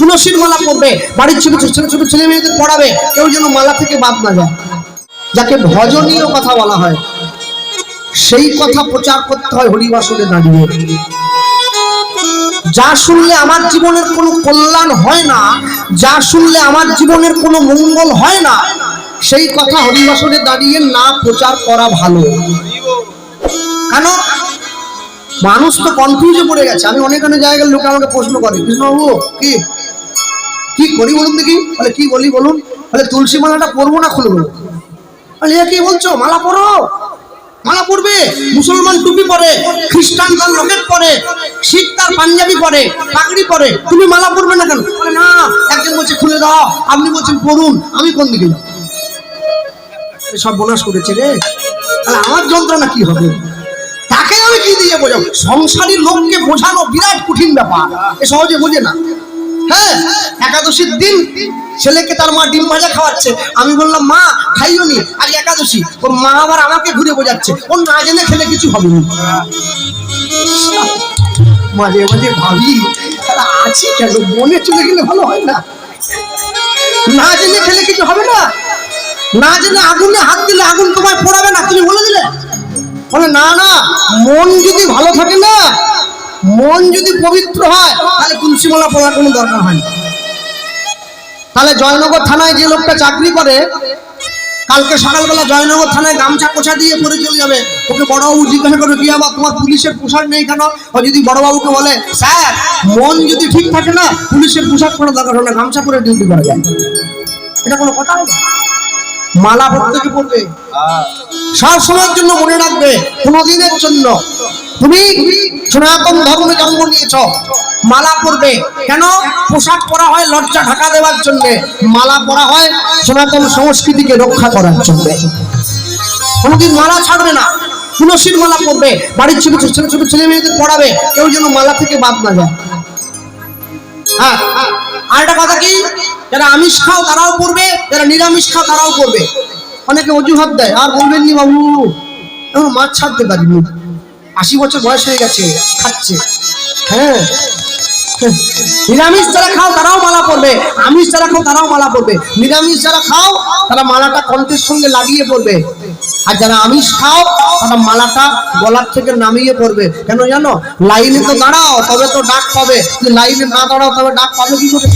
তুলসীর মালা পরবে বাড়ির ছোট ছোট ছোট ছেলে মেয়েদের পড়াবে। কেউ যেন মালা থেকে বাদ না যায়। যাকে ভজনীয় কথা বলা হয়, সেই কথা প্রচার করতে হয় হরিবাসনে দাঁড়িয়ে। যা শুনলে আমার জীবনের কোনো কল্যাণ হয় না, যা শুনলে আমার জীবনের কোনো মঙ্গল হয় না, সেই কথা হরিবাসনে দাঁড়িয়ে না প্রচার করা ভালো। কেন? মানুষ তো কনফিউজে পড়ে গেছে। আমি অনেক অনেক জায়গায় লোক আমাকে প্রশ্ন করে, কৃষ্ণবাবু, কি করি বলুন দেখি? বলে কি বলি বলুন? বলে তুলসী মালাটা পরবো না খুলবো কি বলছো? মালা পরো। মালা পরবে? মুসলমান টুপি পরে, খ্রিস্টান তার লকেট পরে, শিখ তার পাঞ্জাবি পরে, পাগড়ি পরে। তুমি মালা পরবে না কেন? না, একজন বলছে খুলে দাও, আপনি বলছেন পড়ুন আমি কোন দিকে সব বোনাস করেছে রে। তাহলে আমার যন্ত্রণা কি হবে? তাকে আমি কি দিয়ে বোঝাবো? সংসারী লোককে বোঝানো বিরাট কঠিন ব্যাপার। এ সহজে বোঝে না। হ্যাঁ একাদশীর দিন ছেলেকে তার মা ডিম ভাজা খাওয়াচ্ছে। আমি বললাম, মা, খাইও নি, আজ একাদশী। ওর মা আবার আমাকে ঘুরে বোঝাচ্ছে। ও না জেনে খেলে কিছু হবে না। মাঝে মাঝে ভাবি আছি কেন? মনে চলে গেলে ভালো হয় না। না জেনে খেলে কিছু হবে না। না জেনে আগুনে হাত দিলে আগুন তোমায় পড়াবে না, তুমি বলে দিলে। বলে, না না, মন যদি ভালো থাকে না মন যদি পবিত্র হয় তাহলে তুলসীমালা পড়ার কোনো দরকার হয় না। তাহলে জয়নগর থানায় যে লোকটা চাকরি করে কালকে সকালবেলা জয়নগর থানায় গামছা কোছা দিয়ে পরে চলে যাবে। ওকে বড়বাবু জিজ্ঞাসা করবে কি আবার তোমার পুলিশের পোশাক নেই কেন? ও যদি বড়বাবুকে বলে স্যার মন যদি ঠিক থাকে না পুলিশের পোশাক পরা দরকার হয় না গামছা পরে ডিউটি করা যায়। এটা কোনো কথা হলো মালা প্রত্যেকে পড়বে? সব সময়ের জন্য মনে রাখবে কোনোদিনের জন্য তুমি সনাতন ধর্মে জন্ম নিয়েছ, মালা পরবে। কেন? পোশাক পরা হয় লজ্জা ঢাকা দেওয়ার জন্য। মালা পরা হয় সনাতন সংস্কৃতিকে রক্ষা করার জন্য। কোনোদিন মালা ছাড়বে না। তুলসীর মালা পরবে। বাড়ির ছোট ছোট ছোট ছেলে মেয়েদের পড়াবে। কেউ যেন মালা থেকে বাদ না যায়। হ্যাঁ। আর একটা কথা কি? যারা আমিষ খাও তারাও করবে যারা নিরামিষ খাও তারাও করবে অনেকে অজুহাত দেয়, আর বলবেন নি বাবু, এখন মাছ ছাড়তে পারিনি। আশি বছর বয়স হয়ে গেছে, খাচ্ছে। হ্যাঁ। নিরামিষ যারা খাও, তারাও মালা পরবে। আমিষ যারা খাও, তারাও মালা পরবে। নিরামিষ যারা খাও, তারা মালাটা কণ্ঠের সঙ্গে লাগিয়ে পড়বে আর যারা আমিষ খাও, তারা মালাটা গলার থেকে নামিয়ে পড়বে কেন জানো? লাইনে তো দাঁড়াও, তবে তো ডাক পাবে। লাইনে না দাঁড়াও, তবে ডাক পাবে কি করে?